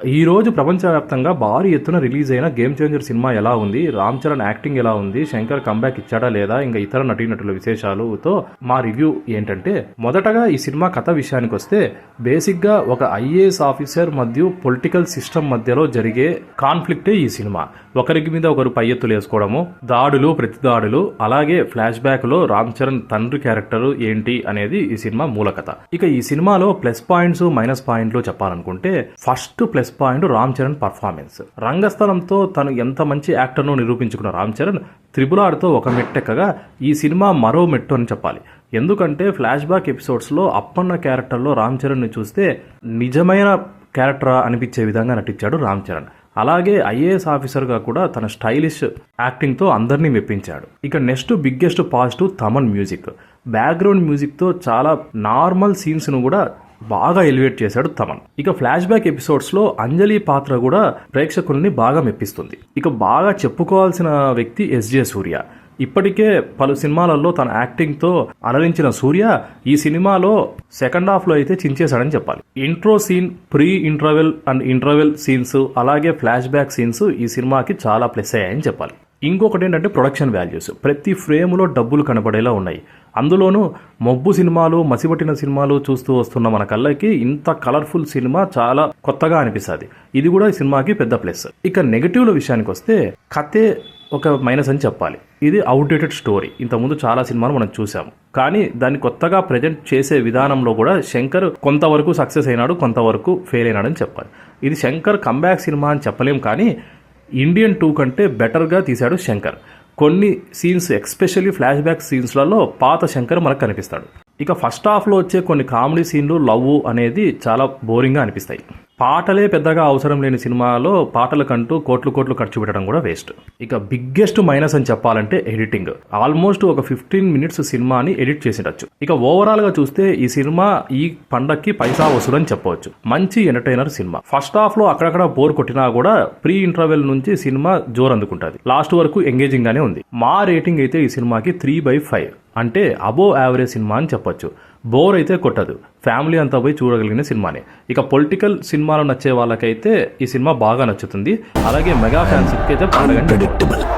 ఈ రోజు ప్రపంచవ్యాప్తంగా భారీ ఎత్తున రిలీజ్ అయిన గేమ్ చేంజర్ సినిమా ఎలా ఉంది? రామ్ చరణ్ యాక్టింగ్ ఎలా ఉంది? శంకర్ కంబ్యాక్ ఇచ్చాడా లేదా? ఇంకా ఇతర నటీనటుల విశేషాలుతో మా రివ్యూ ఏంటంటే మొదటగా ఈ సినిమా కథ విషయానికి వస్తే బేసిక్గా ఒక ఐఏఎస్ ఆఫీసర్ మరియు పొలిటికల్ సిస్టమ్ మధ్యలో జరిగే కాన్ఫ్లిక్టే ఈ సినిమా. ఒకరికి మీద ఒకరు పై ఎత్తులు వేసుకోవడము దాడులు ప్రతి దాడులు అలాగే ఫ్లాష్ బ్యాక్లో రామ్ చరణ్ తండ్రి క్యారెక్టర్ ఏంటి అనేది ఈ సినిమా మూల కథ ఇక ఈ సినిమాలో ప్లస్ పాయింట్స్ మైనస్ పాయింట్లు చెప్పాలనుకుంటే first plus point Ram Charan performance రంగస్థలంతో తను ఎంత మంచి యాక్టర్ను నిరూపించుకున్న రామ్ చరణ్ త్రిబుల్ ఆర్తో ఒక మెట్టెక్కగా ఈ సినిమా మరో మెట్టు అని చెప్పాలి. ఎందుకంటే ఫ్లాష్ బ్యాక్ ఎపిసోడ్స్లో అప్పన్న క్యారెక్టర్లో రామ్ చరణ్ని చూస్తే నిజమైన క్యారెక్టర్ అనిపించే విధంగా నటించాడు రామ్ చరణ్. అలాగే ఐఏఎస్ ఆఫీసర్గా కూడా తన స్టైలిష్ యాక్టింగ్తో అందరినీ మెప్పించాడు. ఇక next biggest positive Thaman music. Background మ్యూజిక్తో చాలా నార్మల్ సీన్స్ను కూడా బాగా ఎలివేట్ చేశాడు తమన్. ఇక ఫ్లాష్ బ్యాక్ ఎపిసోడ్స్లో అంజలి పాత్ర కూడా ప్రేక్షకుల్ని బాగా మెప్పిస్తుంది. ఇక బాగా చెప్పుకోవాల్సిన వ్యక్తి ఎస్జే సూర్య. ఇప్పటికే పలు సినిమాలలో తన యాక్టింగ్తో అలరించిన సూర్య ఈ సినిమాలో సెకండ్ హాఫ్లో అయితే చించేశాడని చెప్పాలి. Intro scene pre interval and interval scenes అలాగే ఫ్లాష్ బ్యాక్ సీన్స్ ఈ సినిమాకి చాలా ప్లస్ అయ్యాయని చెప్పాలి. ఇంకొకటి ఏంటంటే ప్రొడక్షన్ వాల్యూస్ ప్రతి ఫ్రేమ్లో డబ్బులు కనబడేలా ఉన్నాయి. అందులోనూ మబ్బు సినిమాలు మసిపట్టిన సినిమాలు చూస్తూ వస్తున్న మన కళ్ళకి ఇంత కలర్ఫుల్ సినిమా చాలా కొత్తగా అనిపిస్తుంది. ఇది కూడా ఈ సినిమాకి పెద్ద ప్లస్. ఇక నెగిటివ్ల విషయానికి వస్తే కథే ఒక మైనస్ అని చెప్పాలి. ఇది అవుట్డేటెడ్ స్టోరీ ఇంతకుముందు చాలా సినిమాలు మనం చూసాము కానీ దాన్ని కొత్తగా ప్రజెంట్ చేసే విధానంలో కూడా శంకర్ కొంతవరకు సక్సెస్ అయినాడు కొంతవరకు ఫెయిల్ అయినాడని చెప్పాలి. ఇది శంకర్ కంబ్యాక్ సినిమా అని చెప్పలేం కానీ ఇండియన్ టూ కంటే బెటర్గా తీశాడు శంకర్. కొన్ని సీన్స్ ఎక్స్పెషల్లీ ఫ్లాష్ బ్యాక్ సీన్స్లలో పాత శంకర్ మనకు కనిపిస్తాడు. ఇక ఫస్ట్ హాఫ్లో వచ్చే కొన్ని కామెడీ సీన్లు లవ్ అనేది చాలా బోరింగ్గా అనిపిస్తాయి. పాటలే పెద్దగా అవసరం లేని సినిమాలో పాటలకంటూ కోట్లు కోట్లు ఖర్చు పెట్టడం కూడా వేస్ట్. ఇక బిగ్గెస్ట్ మైనస్ అని చెప్పాలంటే ఎడిటింగ్. ఆల్మోస్ట్ ఒక ఫిఫ్టీన్ మినిట్స్ సినిమాని ఎడిట్ చేసిండొచ్చు ఇక ఓవరాల్గా చూస్తే ఈ సినిమా ఈ పండక్కి పైసా వసూలు అని చెప్పవచ్చు. మంచి ఎంటర్టైనర్ సినిమా. ఫస్ట్ హాఫ్లో అక్కడక్కడ బోర్ కొట్టినా కూడా ప్రీ ఇంటర్వెల్ నుంచి సినిమా జోర్ అందుకుంటుంది లాస్ట్ వరకు ఎంగేజింగ్ గానే ఉంది. మా రేటింగ్ అయితే ఈ సినిమాకి త్రీ బై ఫైవ్. అంటే అబో యావరేజ్ సినిమా అని చెప్పొచ్చు. బోర్ అయితే కొట్టదు. ఫ్యామిలీ అంతా పోయి చూడగలిగిన సినిమానే. ఇక పొలిటికల్ సినిమాలు నచ్చే వాళ్ళకైతే ఈ సినిమా బాగా నచ్చుతుంది. అలాగే మెగా ఫ్యాన్స్ అయితే పండగని